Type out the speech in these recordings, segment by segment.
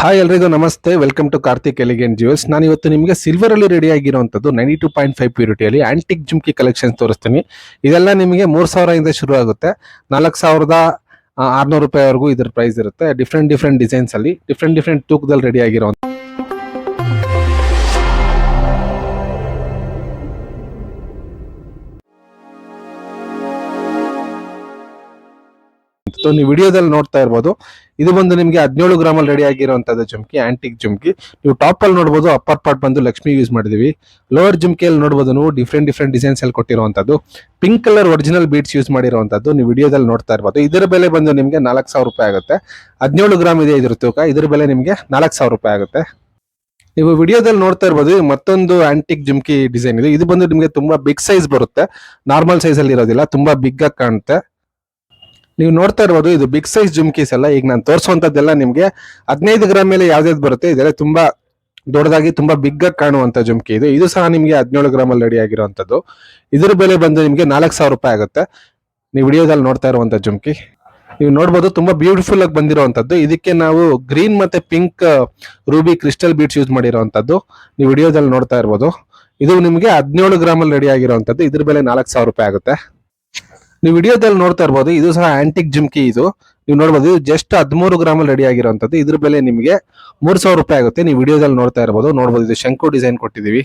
Hi ಎಲ್ರಿಗೂ ನಮಸ್ತೆ. Welcome to Karthik elegant ಜ್ಯೂಸ್ ನಾನು ಇವತ್ತು ನಿಮಗೆ ಸಿಲ್ವರ್ ಅಲ್ಲಿ ರೆಡಿ ಆಗಿರುವಂತದ್ದು ನೈಂಟಿ ಟು ಪಾಯಿಂಟ್ ಫೈವ್ ಪ್ಯೂರಿಟಿಯಲ್ಲಿ ಆಂಟಿಕ್ ಜುಮ್ಕಿ ಕಲೆಕ್ಷನ್ಸ್ ತೋರಿಸ್ತೀನಿ. ಇದೆಲ್ಲ ನಿಮಗೆ ಮೂರ್ ಸಾವಿರದಿಂದ ಶುರು ಆಗುತ್ತೆ. ನಾಲ್ಕು ಸಾವಿರದ ಆರ್ನೂರು ರೂಪಾಯಿವರೆಗೂ ಇದ್ರ ಪ್ರೈಸ್ ಇರುತ್ತೆ. ಡಿಫ್ರೆಂಟ್ ಡಿಫ್ರೆಂಟ್ ಡಿಸೈನ್ಸ್ ಅಲ್ಲಿ ಡಿಫ್ರೆಂಟ್ ಡಿಫ್ರೆಂಟ್ ತೂಕದಲ್ಲಿ ರೆಡಿ ಆಗಿರೋ ನೀವು ವಿಡಿಯೋದಲ್ಲಿ ನೋಡ್ತಾ ಇರ್ಬೋದು. ಇದು ಬಂದು ನಿಮಗೆ ಹದಿನೇಳು ಗ್ರಾಮಲ್ಲಿ ರೆಡಿ ಆಗಿರುವಂತದ್ದು ಜುಮ್ಕಿ ಆಂಟಿಕ್ ಜುಮ್ಕಿ. ನೀವು ಟಾಪ್ ಅಲ್ಲಿ ನೋಡಬಹುದು ಅಪ್ಪರ್ ಪಾರ್ಟ್ ಬಂದು ಲಕ್ಷ್ಮಿ ಯೂಸ್ ಮಾಡಿದೀವಿ. ಲೋವರ್ ಜುಮ್ಕಿಯಲ್ಲಿ ನೋಡಬಹುದು ನೀವು ಡಿಫ್ರೆಂಟ್ ಡಿಫ್ರೆಂಟ್ ಡಿಸೈನ್ಸ್ ಅಲ್ಲಿ ಕೊಟ್ಟಿರುವಂತದ್ದು. Pink colour original beads use ಮಾಡಿರುವಂತದ್ದು ನೀವು ವಿಡಿಯೋದಲ್ಲಿ ನೋಡ್ತಾ ಇರ್ಬೋದು. ಇದರ ಬೆಲೆ ಬಂದು ನಿಮಗೆ ನಾಲ್ಕು ಸಾವಿರ ರೂಪಾಯಿ ಆಗುತ್ತೆ. ಹದಿನೇಳು ಗ್ರಾಮ್ ಇದೆ ಇದ್ರ ತೂಕ. ಇದ್ರ ಬೆಲೆ ನಿಮಗೆ ನಾಲ್ಕು ಸಾವಿರ ರೂಪಾಯಿ ಆಗುತ್ತೆ. ನೀವು ವಿಡಿಯೋದಲ್ಲಿ ನೋಡ್ತಾ ಇರ್ಬೋದು ಮತ್ತೊಂದು ಆಂಟಿಕ್ ಜುಮ್ಕಿ ಡಿಸೈನ್ ಇದೆ. ಇದು ಬಂದು ನಿಮಗೆ ತುಂಬಾ ಬಿಗ್ ಸೈಜ್ ಬರುತ್ತೆ. ನಾರ್ಮಲ್ ಸೈಜ್ ಅಲ್ಲಿ ಇರೋದಿಲ್ಲ, ತುಂಬಾ ಬಿಗ್ ಆಗಿ ಕಾಣುತ್ತೆ. ನೀವು ನೋಡ್ತಾ ಇರ್ಬೋದು, ಇದು ಬಿಗ್ ಸೈಜ್ ಜುಮ್ಕೀಸ್ ಎಲ್ಲ ಈಗ ನಾನು ತೋರಿಸುವಂಥದ್ದೆಲ್ಲ ನಿಮಗೆ ಹದಿನೈದು ಗ್ರಾಮ್ ಮೇಲೆ ಯಾವ್ದಾವ್ದು ಬರುತ್ತೆ, ಇದೆಲ್ಲ ತುಂಬಾ ದೊಡ್ಡದಾಗಿ, ತುಂಬಾ ಬಿಗ್ ಆಗಿ ಕಾಣುವಂತ ಜುಮ್ಕಿ ಇದು. ಇದು ಸಹ ನಿಮಗೆ ಹದಿನೇಳು ಗ್ರಾಮ್ ಅಲ್ಲಿ ರೆಡಿ ಆಗಿರುವಂತದ್ದು ಇದ್ರ ಬೆಲೆ ಬಂದು ನಿಮಗೆ ನಾಲ್ಕು ಸಾವಿರ ರೂಪಾಯಿ ಆಗುತ್ತೆ. ನೀವು ವಿಡಿಯೋದಲ್ಲಿ ನೋಡ್ತಾ ಇರುವಂತ ಜುಮ್ಕಿ ನೀವು ನೋಡ್ಬೋದು, ತುಂಬಾ ಬ್ಯೂಟಿಫುಲ್ ಆಗಿ ಬಂದಿರುವಂತದ್ದು ಇದಕ್ಕೆ ನಾವು ಗ್ರೀನ್ ಮತ್ತೆ pink ruby crystal beads use ಮಾಡಿರುವಂತದ್ದು ನೀವು ವಿಡಿಯೋದಲ್ಲಿ ನೋಡ್ತಾ ಇರ್ಬೋದು. ಇದು ನಿಮಗೆ ಹದಿನೇಳು ಗ್ರಾಮಲ್ಲಿ ರೆಡಿ ಆಗಿರುವಂತದ್ದು ಇದ್ರ ಬೆಲೆ ನಾಲ್ಕು ಸಾವಿರ ರೂಪಾಯಿ ಆಗುತ್ತೆ. ನೀವು ವಿಡಿಯೋದಲ್ಲಿ ನೋಡ್ತಾ ಇರ್ಬೋದು, ಇದು ಸಹ ಆಂಟಿಕ್ ಜುಮ್ಕಿ ಇದು. ನೀವು ನೋಡ್ಬೋದು, ಇದು ಜಸ್ಟ್ ಹದಿಮೂರು ಗ್ರಾಮಲ್ಲಿ ರೆಡಿ ಆಗಿರುವಂಥದ್ದು. ಇದ್ರ ಬೆಲೆ ನಿಮಗೆ ಮೂರು ಸಾವಿರ ರೂಪಾಯಿ ಆಗುತ್ತೆ. ನೀವು ವಿಡಿಯೋದಲ್ಲಿ ನೋಡ್ತಾ ಇರ್ಬೋದು, ನೋಡ್ಬೋದು, ಇದು ಶಂಕು ಡಿಸೈನ್ ಕೊಟ್ಟಿದೀವಿ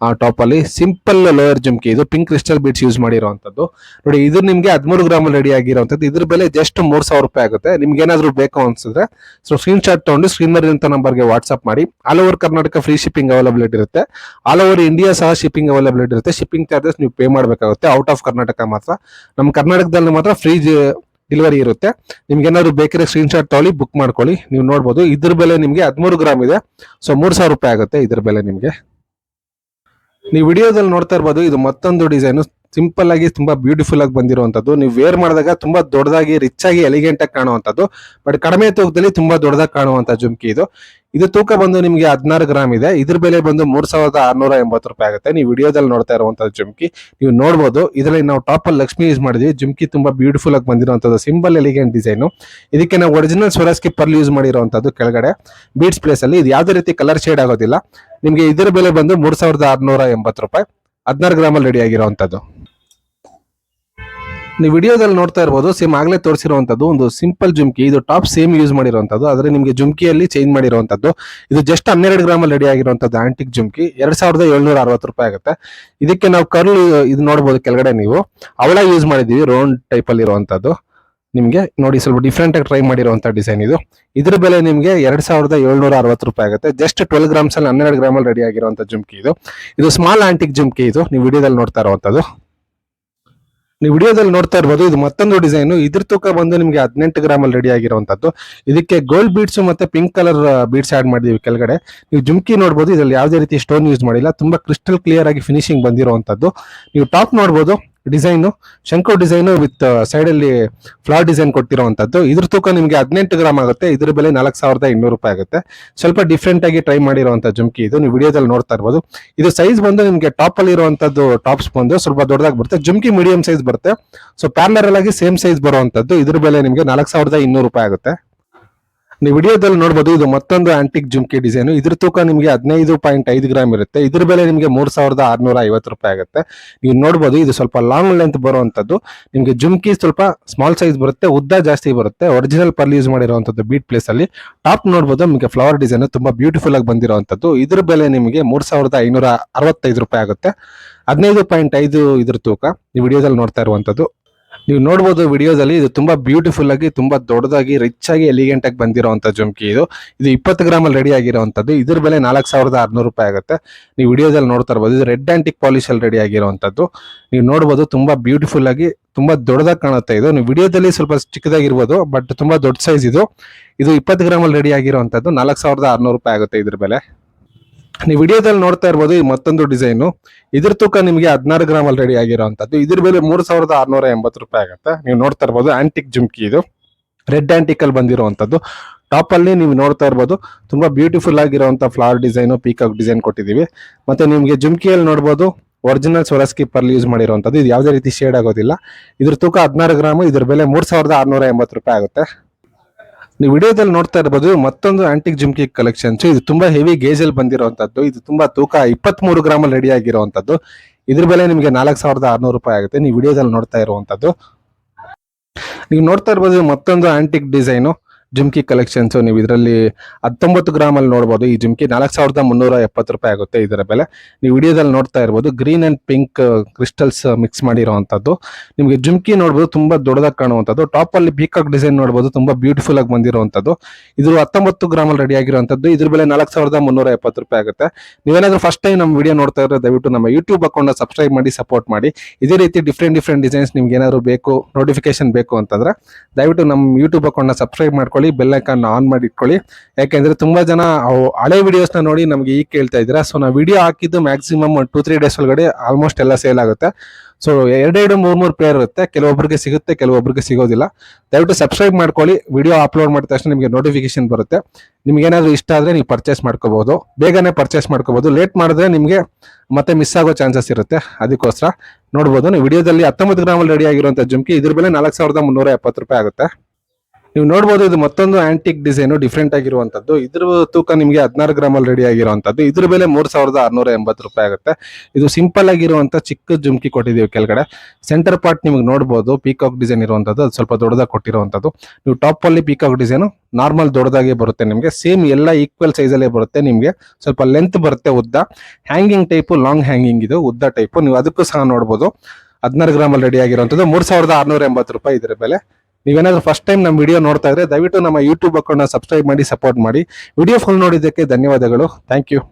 ಆ ಟಾಪ್ ಅಲ್ಲಿ ಸಿಂಪಲ್ ಲೋಯರ್ ಜುಮ್ಕಿ ಇದು ಪಿಂಕ್ ಕ್ರಿಸ್ಟಲ್ ಬೀಟ್ಸ್ ಯೂಸ್ ಮಾಡಿರುವಂತದ್ದು. ನೋಡಿ, ಇದು ನಿಮಗೆ ಹದಿಮೂರು ಗ್ರಾಮಲ್ಲಿ ರೆಡಿ ಆಗಿರುವಂತದ್ದು. ಇದ್ರ ಬೆಲೆ ಜಸ್ಟ್ ಮೂರು ಸಾವಿರ ರೂಪಾಯಿ ಆಗುತ್ತೆ. ನಿಮ್ಗೆ ಏನಾದರೂ ಬೇಕು ಅನ್ಸಿದ್ರೆ ಸೊ ಸ್ಕ್ರೀನ್ ಶಾಟ್ ತೊಗೊಂಡು ಸ್ಕ್ರೀನ್ ನಂಬರ್ ನಂಬರ್ಗೆ ವಾಟ್ಸ್ಆಪ್ ಮಾಡಿ. All over Karnataka free shipping availability ಇರುತ್ತೆ. ಆಲ್ ಓವರ್ ಇಂಡಿಯಾ ಸಹ ಶಿಪ್ಪಿಂಗ್ ಅವೈಲಬಿಲಿಟಿ ಇರುತ್ತೆ. ಶಿಪ್ಪಿಂಗ್ ಚಾರ್ಜಸ್ ನೀವು ಪೇ ಮಾಡಬೇಕಾಗುತ್ತೆ. ಔಟ್ ಆಫ್ ಕರ್ನಾಟಕ ಮಾತ್ರ. ನಮ್ಮ ಕರ್ನಾಟಕದಲ್ಲಿ ಮಾತ್ರ ಫ್ರೀ ಡಿಲಿವರಿ ಇರುತ್ತೆ. ನಿಮ್ಗೆ ಏನಾದ್ರು ಬೇಕಾದ್ರೆ ಸ್ಕ್ರೀನ್ ಶಾಟ್ ತಗೊಳ್ಳಿ ಬುಕ್ ಮಾಡ್ಕೊಳ್ಳಿ. ನೀವು ನೋಡ್ಬೋದು. ಇದ್ರ ಬೆಲೆ ನಿಮಗೆ ಹದಿಮೂರು ಗ್ರಾಮ್ ಇದೆ. ಸೊ ಮೂರ್ ಸಾವಿರ ರೂಪಾಯಿ ಆಗುತ್ತೆ ಇದ್ರ ಬೆಲೆ ನಿಮಗೆ. ನೀವು ವಿಡಿಯೋದಲ್ಲಿ ನೋಡ್ತಾ ಇರ್ಬೋದು ಇದು ಮತ್ತೊಂದು ಡಿಸೈನ್ ಸಿಂಪಲ್ ಆಗಿ ತುಂಬಾ ಬ್ಯೂಟಿಫುಲ್ ಆಗಿ ಬಂದಿರುವಂತದ್ದು. ನೀವು ವೇರ್ ಮಾಡಿದಾಗ ತುಂಬಾ ದೊಡ್ಡದಾಗಿ ರಿಚ್ ಆಗಿ ಎಲಿಗೆಂಟ್ ಆಗಿ ಕಾಣುವಂತದ್ದು. ಬಟ್ ಕಡಿಮೆ ತೂಕದಲ್ಲಿ ತುಂಬಾ ದೊಡ್ಡದಾಗಿ ಕಾಣುವಂತ ಜುಮ್ಕಿ ಇದು. ಇದು ತೂಕ ಬಂದು ನಿಮಗೆ ಹದಿನಾರು ಗ್ರಾಮ್ ಇದೆ. ಇದ್ರ ಬೆಲೆ ಬಂದು ಮೂರ್ ಸಾವಿರದ ಆರ್ನೂರ ಎಂಬತ್ತು ರೂಪಾಯಿ ಆಗುತ್ತೆ. ನೀವು ವಿಡಿಯೋದಲ್ಲಿ ನೋಡ್ತಾ ಇರುವಂತಹ ಜುಮ್ಕಿ. ನೀವು ನೋಡಬಹುದು ಇದರಲ್ಲಿ ನಾವು ಟಾಪ್ ಅಲ್ಲಿ ಲಕ್ಷ್ಮಿ ಯೂಸ್ ಮಾಡಿದ್ವಿ. ಜುಮ್ಕಿ ತುಂಬಾ ಬ್ಯೂಟಿಫುಲ್ ಆಗಿ ಬಂದಿರುವಂತದ್ದು. ಸಿಂಬಲ್ ಎಲಿಗೆಂಟ್ ಡಿಸೈನ್ ಇದಕ್ಕೆ ನಾವು ಒರಿಜಿನಲ್ ಸ್ವರಾಸ್ಕಿ ಪರ್ಲ್ ಯೂಸ್ ಮಾಡಿರುವಂತದ್ದು ಕೆಳಗಡೆ. ಬೀಡ್ಸ್ ಪ್ಲೇಸ್ ಅಲ್ಲಿ. ಇದು ಯಾವುದೇ ರೀತಿ ಕಲರ್ ಶೇಡ್ ಆಗೋದಿಲ್ಲ. ನಿಮಗೆ ಇದರ ಬೆಲೆ ಬಂದು ಮೂರ್ ಸಾವಿರದ ಆರ್ನೂರ ಎಂಬತ್ತು ರೂಪಾಯಿ. ಹದಿನಾರು ಗ್ರಾಮಲ್ಲಿ ರೆಡಿ ಆಗಿರುವಂತದ್ದು. ನೀವು ವಿಡಿಯೋದಲ್ಲಿ ನೋಡ್ತಾ ಇರ್ಬೋದು ಸೇಮ್ ಆಗಲೇ ತೋರಿಸಿರುವಂಥದ್ದು ಒಂದು ಸಿಂಪಲ್ ಜುಮ್ಕಿ. ಇದು ಟಾಪ್ ಸೇಮ್ ಯೂಸ್ ಮಾಡಿರುವಂಥದ್ದು, ಆದರೆ ನಿಮಗೆ ಜುಮ್ಕಿಯಲ್ಲಿ ಚೇಂಜ್ ಮಾಡಿರುವಂಥದ್ದು. ಇದು ಜಸ್ಟ್ ಹನ್ನೆರಡು ಗ್ರಾಮಲ್ಲಿ ರೆಡಿ ಆಗಿರುವಂಥದ್ದು ಆಂಟಿಕ್ ಜುಮ್ಕಿ. ಎರಡು ಸಾವಿರದ ಏಳ್ನೂರ ಅರವತ್ತು ರೂಪಾಯಿ ಆಗುತ್ತೆ. ಇದಕ್ಕೆ ನಾವು ಕರ್ಲ್ ಇದು ನೋಡ್ಬೋದು ಕೆಳಗಡೆ ನೀವು. ಅವಳ ಯೂಸ್ ಮಾಡಿದ್ದೀವಿ ರೌಂಡ್ ಟೈಪಲ್ಲಿ ಇರುವಂಥದ್ದು. ನಿಮಗೆ ನೋಡಿ ಸ್ವಲ್ಪ ಡಿಫ್ರೆಂಟ್ ಆಗಿ ಟ್ರೈ ಮಾಡಿರುವಂಥ ಡಿಸೈನ್ ಇದು. ಇದ್ರ ಬೆಲೆ ನಿಮಗೆ ಎರಡು ಸಾವಿರದ ಏಳ್ನೂರ ಅರವತ್ತು ರೂಪಾಯಿ ಆಗುತ್ತೆ. ಜಸ್ಟ್ ಟ್ವೆಲ್ ಗ್ರಾಮ್ಸಲ್ಲಿ ಹನ್ನೆರಡು ಗ್ರಾಮಲ್ಲಿ ರೆಡಿ ಆಗಿರುವಂಥ ಜುಮ್ಕಿ ಇದು. ಇದು ಸ್ಮಾಲ್ ಆಂಟಿಕ್ ಜುಮ್ಕಿ ಇದು. ನೀವು ವಿಡಿಯೋದಲ್ಲಿ ನೋಡ್ತಾ ಇರುವಂತದ್ದು ನೀವು ವಿಡಿಯೋದಲ್ಲಿ ನೋಡ್ತಾ ಇರ್ಬೋದು, ಇದು ಮತ್ತೊಂದು ಡಿಸೈನ್ ಇದ್ರ ತೂಕ ಬಂದು ನಿಮಗೆ ಹದಿನೆಂಟು ಗ್ರಾಮ್ ಅಲ್ಲಿ ರೆಡಿ ಆಗಿರುವಂತದ್ದು. ಇದಕ್ಕೆ ಗೋಲ್ಡ್ ಬೀಡ್ಸ್ ಮತ್ತೆ ಪಿಂಕ್ ಕಲರ್ ಬೀಡ್ಸ್ ಆಡ್ ಮಾಡಿದೀವಿ ಕೆಳಗಡೆ. ನೀವು ಜುಮ್ಕಿ ನೋಡ್ಬೋದು, ಇದ್ರಲ್ಲಿ ಯಾವುದೇ ರೀತಿ ಸ್ಟೋನ್ ಯೂಸ್ ಮಾಡಿಲ್ಲ. ತುಂಬಾ ಕ್ರಿಸ್ಟಲ್ ಕ್ಲಿಯರ್ ಆಗಿ ಫಿನಿಶಿಂಗ್ ಬಂದಿರುವಂತದ್ದು. ನೀವು ಟಾಪ್ ನೋಡ್ಬೋದು. ಡಿಸೈನು, ಶಂಕು ಡಿಸೈನು ವಿತ್ ಸೈಡಲ್ಲಿ ಫ್ಲವರ್ ಡಿಸೈನ್ ಕೊಟ್ಟಿರುವಂಥದ್ದು ಇದ್ರ ತೂಕ ನಿಮಗೆ ಹದಿನೆಂಟು ಗ್ರಾಮ್ ಆಗುತ್ತೆ. ಇದ್ರ ಬೆಲೆ ನಾಲ್ಕು ಸಾವಿರದ ಇನ್ನೂರು ರೂಪಾಯಿ ಆಗುತ್ತೆ. ಸ್ವಲ್ಪ ಡಿಫ್ರೆಂಟ್ ಆಗಿ ಟ್ರೈ ಮಾಡಿರುವಂಥ ಜುಮ್ಕಿ ಇದು. ನೀವು ವಿಡಿಯೋದಲ್ಲಿ ನೋಡ್ತಾ ಇರ್ಬೋದು. ಇದು ಸೈಜ್ ಬಂದು ನಿಮಗೆ ಟಾಪ್ ಅಲ್ಲಿ ಇರುವಂತದ್ದು ಟಾಪ್ಸ್ ಬಂದು ಸ್ವಲ್ಪ ದೊಡ್ಡದಾಗಿ ಬರುತ್ತೆ. ಜುಮ್ಕಿ ಮೀಡಿಯಂ ಸೈಜ್ ಬರುತ್ತೆ. ಸೊ ಪ್ಯಾರಲರ್ ಆಗಿ ಸೇಮ್ ಸೈಜ್ ಬರುವಂತದ್ದು. ಇದ್ರ ಬೆಲೆ ನಿಮಗೆ ನಾಲ್ಕು ಸಾವಿರದ ಇನ್ನೂರು ರೂಪಾಯಿ ಆಗುತ್ತೆ. ನೀವು ವಿಡಿಯೋದಲ್ಲಿ ನೋಡಬಹುದು ಇದು ಮತ್ತೊಂದು ಆಂಟಿಕ್ ಜುಮ್ಕಿ ಡಿಸೈನ್ ಇದ್ರ ತೂಕ ನಿಮಗೆ ಹದಿನೈದು ಪಾಯಿಂಟ್ ಐದು ಗ್ರಾಮ್ ಇರುತ್ತೆ. ಇದ್ರ ಬೆಲೆ ನಿಮಗೆ ಮೂರ್ ಸಾವಿರದ ಆರ್ನೂರ ಐವತ್ತು ರೂಪಾಯಿ ಆಗುತ್ತೆ. ನೀವು ನೋಡಬಹುದು ಇದು ಸ್ವಲ್ಪ ಲಾಂಗ್ ಲೆಂತ್ ಬರುವಂತದ್ದು ನಿಮಗೆ ಜುಮ್ಕಿ ಸ್ವಲ್ಪ ಸ್ಮಾಲ್ ಸೈಜ್ ಬರುತ್ತೆ, ಉದ್ದ ಜಾಸ್ತಿ ಬರುತ್ತೆ. ಒರಿಜಿನಲ್ ಪರ್ಲ್ ಯೂಸ್ ಮಾಡಿರುವಂತದ್ದು ಬೀಟ್ ಪ್ಲೇಸ್ ಅಲ್ಲಿ. ಟಾಪ್ ನೋಡಬಹುದು ನಿಮಗೆ ಫ್ಲವರ್ ಡಿಸೈನ್ ತುಂಬಾ ಬ್ಯೂಟಿಫುಲ್ ಆಗಿ ಬಂದಿರುವಂತದ್ದು ಇದ್ರ ಬೆಲೆ ನಿಮಗೆ ಮೂರ್ ಸಾವಿರದ ಐನೂರ ಅರವತ್ತೈದು ರೂಪಾಯಿ ಆಗುತ್ತೆ. ಹದಿನೈದು ಪಾಯಿಂಟ್ ಐದು ಇದ್ರ ತೂಕ. ಈ ವಿಡಿಯೋದಲ್ಲಿ ನೋಡ್ತಾ ಇರುವಂತದ್ದು ನೀವು ನೋಡ್ಬೋದು ವಿಡಿಯೋದಲ್ಲಿ ಇದು ತುಂಬಾ ಬ್ಯೂಟಿಫುಲ್ ಆಗಿ, ತುಂಬಾ ದೊಡ್ಡದಾಗಿ ರಿಚ್ ಆಗಿ ಎಲಿಗೆಂಟ್ ಆಗಿ ಬಂದಿರುವಂತ ಜುಮ್ಕಿ ಇದು. ಇದು ಇಪ್ಪತ್ತು ಗ್ರಾಮ್ ಅಲ್ಲಿ ರೆಡಿ ಆಗಿರುವಂತದ್ದು ಇದ್ರ ಬೆಲೆ ನಾಲ್ಕು ಸಾವಿರದ ಆರ್ನೂರು ರೂಪಾಯಿ ಆಗುತ್ತೆ. ನೀವು ವಿಡಿಯೋದಲ್ಲಿ ನೋಡ್ತಾ ಇರ್ಬೋದು. ಇದು ರೆಡ್ ಆಂಟಿಕ್ ಪಾಲಿಶ್ ಅಲ್ಲಿ ರೆಡಿ ಆಗಿರುವಂತದ್ದು ನೀವು ನೋಡಬಹುದು ತುಂಬಾ ಬ್ಯೂಟಿಫುಲ್ ಆಗಿ, ತುಂಬಾ ದೊಡ್ಡದಾಗಿ ಕಾಣುತ್ತೆ ಇದು. ನೀವು ವಿಡಿಯೋದಲ್ಲಿ ಸ್ವಲ್ಪ ಚಿಕ್ಕದಾಗಿರ್ಬೋದು ಬಟ್ ತುಂಬಾ ದೊಡ್ಡ ಸೈಜ್ ಇದು. ಇದು ಇಪ್ಪತ್ತು ಗ್ರಾಮ್ ಅಲ್ಲಿ ರೆಡಿ ಆಗಿರುವಂತದ್ದು ನಾಲ್ಕು ಸಾವಿರದ ಆರ್ನೂರು ರೂಪಾಯಿ ಆಗುತ್ತೆ ಇದ್ರ ಬೆಲೆ. ನೀವು ವಿಡಿಯೋದಲ್ಲಿ ನೋಡ್ತಾ ಇರ್ಬೋದು ಈ ಮತ್ತೊಂದು ಡಿಸೈನ್ ಇದ್ರ ತೂಕ ನಿಮಗೆ ಹದಿನಾರು ಗ್ರಾಮ್ ಅಲ್ಲಿ ರೆಡಿ ಆಗಿರುವಂತದ್ದು ಇದ್ರ ಬೆಲೆ ಮೂರ್ ಸಾವಿರದ ಆರ್ನೂರ ಎಂಬತ್ತು ರೂಪಾಯಿ ಆಗುತ್ತೆ. ನೀವು ನೋಡ್ತಾ ಇರ್ಬೋದು ಆಂಟಿಕ್ ಜುಮ್ಕಿ ಇದು. ರೆಡ್ ಆಂಟಿಕ್ ಅಲ್ಲಿ ಬಂದಿರುವಂತದ್ದು ಟಾಪ್ ಅಲ್ಲಿ ನೀವು ನೋಡ್ತಾ ಇರ್ಬೋದು. ತುಂಬಾ ಬ್ಯೂಟಿಫುಲ್ ಆಗಿರುವಂತ ಫ್ಲವರ್ ಡಿಸೈನ್ ಪೀಕಾಕ್ ಡಿಸೈನ್ ಕೊಟ್ಟಿದೀವಿ ಮತ್ತೆ ನಿಮಗೆ ಜುಮ್ಕಿಯಲ್ಲಿ ನೋಡ್ಬೋದು ಒರಿಜಿನಲ್ ಸ್ವರಸ್ಕಿ ಪರ್ಲ್ ಯೂಸ್ ಮಾಡಿರುವಂತದ್ದು ಇದು ಯಾವುದೇ ರೀತಿ ಶೇಡ್ ಆಗೋದಿಲ್ಲ. ಇದ್ರ ತೂಕ ಹದಿನಾರು ಗ್ರಾಮು, ಇದ್ರ ಬೆಲೆ ಮೂರ್ ಸಾವಿರದ ಆರ್ನೂರ ಎಂಬತ್ತು ರೂಪಾಯಿ ಆಗುತ್ತೆ. ನೀವು ವಿಡಿಯೋದಲ್ಲಿ ನೋಡ್ತಾ ಇರ್ಬೋದು, ಮತ್ತೊಂದು ಆಂಟಿಕ್ ಜುಮ್ಕಿ ಕಲೆಕ್ಷನ್ಸ್ ಇದು ತುಂಬಾ ಹೆವಿ ಗೇಜ್ ಅಲ್ಲಿ ಬಂದಿರುವಂತದ್ದು. ಇದು ತುಂಬಾ ತೂಕ ಇಪ್ಪತ್ಮೂರು ಗ್ರಾಮ್ ಅಲ್ಲಿ ರೆಡಿ ಆಗಿರುವಂತದ್ದು. ಇದ್ರ ಬೆಲೆ ನಿಮಗೆ ನಾಲ್ಕು ಸಾವಿರದ ಆರ್ನೂರು ರೂಪಾಯಿ ಆಗುತ್ತೆ. ನೀವು ವಿಡಿಯೋದಲ್ಲಿ ನೋಡ್ತಾ ಇರುವಂತದ್ದು. ನೀವು ನೋಡ್ತಾ ಇರ್ಬೋದು ಮತ್ತೊಂದು ಆಂಟಿಕ್ ಡಿಸೈನು ಜುಮ್ಕಿ ಕಲೆಕ್ಷನ್ಸ್ ನೀವು ಇದರಲ್ಲಿ ಹತ್ತೊಂಬತ್ತು ಗ್ರಾಮ್ ಅಲ್ಲಿ ನೋಡಬಹುದು ಈ ಜುಮ್ಕಿ ನಾಲ್ಕು ಸಾವಿರದ ಮುನ್ನೂರ ಎಪ್ಪತ್ತು ರೂಪಾಯಿ ಆಗುತ್ತೆ ಇದರ ಬೆಲೆ. ನೀವು ವಿಡಿಯೋದಲ್ಲಿ ನೋಡ್ತಾ ಇರ್ಬೋದು. Green and pink crystals mix ಮಾಡಿರುವಂತದ್ದು ನಿಮಗೆ ಜುಮ್ಕಿ ನೋಡ್ಬೋದು, ತುಂಬಾ ದೊಡ್ಡದಾಗಿ ಕಾಣುವಂಥದ್ದು. ಟಾಪ್ ಅಲ್ಲಿ ಪೀಕಾಕ್ ಡಿಸೈನ್ ನೋಡಬಹುದು ತುಂಬಾ ಬ್ಯೂಟಿಫುಲ್ ಆಗಿ ಬಂದಿರುವಂತದ್ದು ಇದು ಹತ್ತೊಂಬತ್ತು ಗ್ರಾಮ್ ಅಲ್ಲಿ ರೆಡಿ ಆಗಿರುವಂತದ್ದು ಇದ್ರ ಬೆಲೆ ನಾಲ್ಕು ಸಾವಿರದ ಮುನ್ನೂರ ಎಪ್ಪತ್ತು ರೂಪಾಯಿ ಆಗುತ್ತೆ. ನೀವೇನಾದ್ರೂ ಫಸ್ಟ್ ಟೈಮ್ ನಮ್ಮ ವಿಡಿಯೋ ನೋಡ್ತಾ ಇದ್ರೆ, ದಯವಿಟ್ಟು ನಮ್ಮ ಯೂಟ್ಯೂಬ್ ಅಕೌಂಟ್ ಸಬ್ಸ್ಕ್ರೈಬ್ ಮಾಡಿ ಸಪೋರ್ಟ್ ಮಾಡಿ. ಇದೇ ರೀತಿ ಡಿಫ್ರೆಂಟ್ ಡಿಫ್ರೆಂಟ್ ಡಿಸೈನ್ಸ್ ನಿಮ್ಗೆ ಏನಾದ್ರು ಬೇಕು ನೋಟಿಫಿಕೇಶನ್ ಬೇಕು ಅಂತಂದ್ರೆ, ದಯವಿಟ್ಟು ನಮ್ಮ ಯೂಟ್ಯೂಬ್ ಅಕೌಂಟ್ ಸಬ್ಸ್ಕ್ರೈಬ್ ಮಾಡ್ಕೊಳ್ಳಿ. ಬೆಲ್ ಐಕಾನ್ ಆನ್ ಮಾಡಿ ಇಟ್ಕೊಳ್ಳಿ. ಯಾಕೆಂದ್ರೆ ತುಂಬಾ ಜನ ಹಳೆ ವಿಡಿಯೋಸ್ನ ನೋಡಿ ನಮಗೆ ಈಗ ಕೇಳ್ತಾ ಇದ್ದೀರಾ. ಸೊ ನಾವು ವಿಡಿಯೋ ಹಾಕಿದ್ದು ಮ್ಯಾಕ್ಸಿಮಮ್ ಟೂ ತ್ರೀ ಡೇಸ್ ಒಳಗಡೆ ಆಲ್ಮೋಸ್ಟ್ ಎಲ್ಲ ಸೇಲ್ ಆಗುತ್ತೆ. ಸೊ ಎರಡೆರಡು, ಮೂರು ಮೂರು ಪ್ಲೇಯರ್ ಇರುತ್ತೆ. ಕೆಲವೊಬ್ಬರಿಗೆ ಸಿಗುತ್ತೆ ಕೆಲವೊಬ್ಬರಿಗೆ ಸಿಗೋದಿಲ್ಲ. ದಯವಿಟ್ಟು ಸಬ್ಸ್ಕ್ರೈಬ್ ಮಾಡ್ಕೊಳ್ಳಿ. ವಿಡಿಯೋ ಅಪ್ಲೋಡ್ ಮಾಡಿದ ತಕ್ಷಣ ನಿಮಗೆ ನೋಟಿಫಿಕೇಶನ್ ಬರುತ್ತೆ. ನಿಮ್ಗೆ ಏನಾದ್ರು ಇಷ್ಟ ಆದ್ರೆ ನೀವು ಪರ್ಚೇಸ್ ಮಾಡ್ಕೋಬಹುದು ಬೇಗನೆ ಪರ್ಚೇಸ್ ಮಾಡ್ಕೋಬಹುದು ಲೇಟ್ ಮಾಡಿದ್ರೆ ನಿಮಗೆ ಮತ್ತೆ ಮಿಸ್ ಆಗೋ ಚಾನ್ಸಸ್ ಇರುತ್ತೆ. ಅದಕ್ಕೋಸ್ಕರ ನೋಡ್ಬೋದು. ನೀವು ವಿಡಿಯೋದಲ್ಲಿ ಹತ್ತೊಂಬತ್ತು ಗ್ರಾಮಲ್ಲಿ ರೆಡಿ ಆಗಿರುವಂಥ ಜುಮ್ಕಿ, ಇದ್ರ ಬೆಲೆ ನಾಲ್ಕು ಸಾವಿರದ ಮುನ್ನೂರ ಎಪ್ಪತ್ತು ರೂಪಾಯಿ ಆಗುತ್ತೆ. ನೀವು ನೋಡ್ಬೋದು ಇದು ಮತ್ತೊಂದು ಆಂಟಿಕ್ ಡಿಸೈನು ಡಿಫ್ರೆಂಟ್ ಆಗಿರುವಂತದ್ದು. ಇದ್ರ ತೂಕ ನಿಮಗೆ ಹದಿನಾರು ಗ್ರಾಮಲ್ಲಿ ರೆಡಿ ಆಗಿರುವಂತದ್ದು. ಇದ್ರ ಬೆಲೆ ಮೂರ್ ಸಾವಿರದ ಆರ್ನೂರ ಎಂಬತ್ತು ರೂಪಾಯಿ ಆಗುತ್ತೆ. ಇದು ಸಿಂಪಲ್ ಆಗಿರುವಂತ ಚಿಕ್ಕ ಜುಮ್ಕಿ ಕೊಟ್ಟಿದ್ದೀವಿ ಕೆಳಗಡೆ. ಸೆಂಟರ್ ಪಾರ್ಟ್ ನಿಮಗೆ ನೋಡ್ಬೋದು ಪೀಕಾಕ್ ಡಿಸೈನ್ ಇರುವಂತದ್ದು. ಅದು ಸ್ವಲ್ಪ ದೊಡ್ಡದಾಗಿ ಕೊಟ್ಟಿರುವಂತದ್ದು. ನೀವು ಟಾಪ್ ಅಲ್ಲಿ ಪೀಕಾಕ್ ಡಿಸೈನು ನಾರ್ಮಲ್ ದೊಡ್ಡದಾಗಿ ಬರುತ್ತೆ ನಿಮಗೆ. ಸೇಮ್ ಎಲ್ಲ ಈಕ್ವಲ್ ಸೈಜ್ ಅಲ್ಲೇ ಬರುತ್ತೆ ನಿಮಗೆ. ಸ್ವಲ್ಪ ಲೆಂತ್ ಬರುತ್ತೆ ಉದ್ದ. ಹ್ಯಾಂಗಿಂಗ್ ಟೈಪು ಲಾಂಗ್ ಹ್ಯಾಂಗಿಂಗ್ ಇದು ಉದ್ದ ಟೈಪು ನೀವು ಅದಕ್ಕೂ ಸಹ ನೋಡ್ಬೋದು. ಹದಿನಾರು ಗ್ರಾಮಲ್ಲಿ ರೆಡಿ ಆಗಿರುವಂತದ್ದು. ಮೂರು ಸಾವಿರದ ಆರ್ನೂರ ಎಂಬತ್ತು ರೂಪಾಯಿ ಇದ್ರ ಬೆಲೆ. ನೀವೇನಾದ್ರೂ ಫಸ್ಟ್ ಟೈಮ್ ನಮ್ಮ ವಿಡಿಯೋ ನೋಡ್ತಾ ಇದ್ರೆ ದಯವಿಟ್ಟು ನಮ್ಮ ಯೂಟ್ಯೂಬ್ ಅಕೌಂಟ್ ಸಬ್ಸ್ಕ್ರೈಬ್ ಮಾಡಿ ಸಪೋರ್ಟ್ ಮಾಡಿ. ವಿಡಿಯೋ ಫುಲ್ ನೋಡಿದ್ದಕ್ಕೆ ಧನ್ಯವಾದಗಳು. Thank you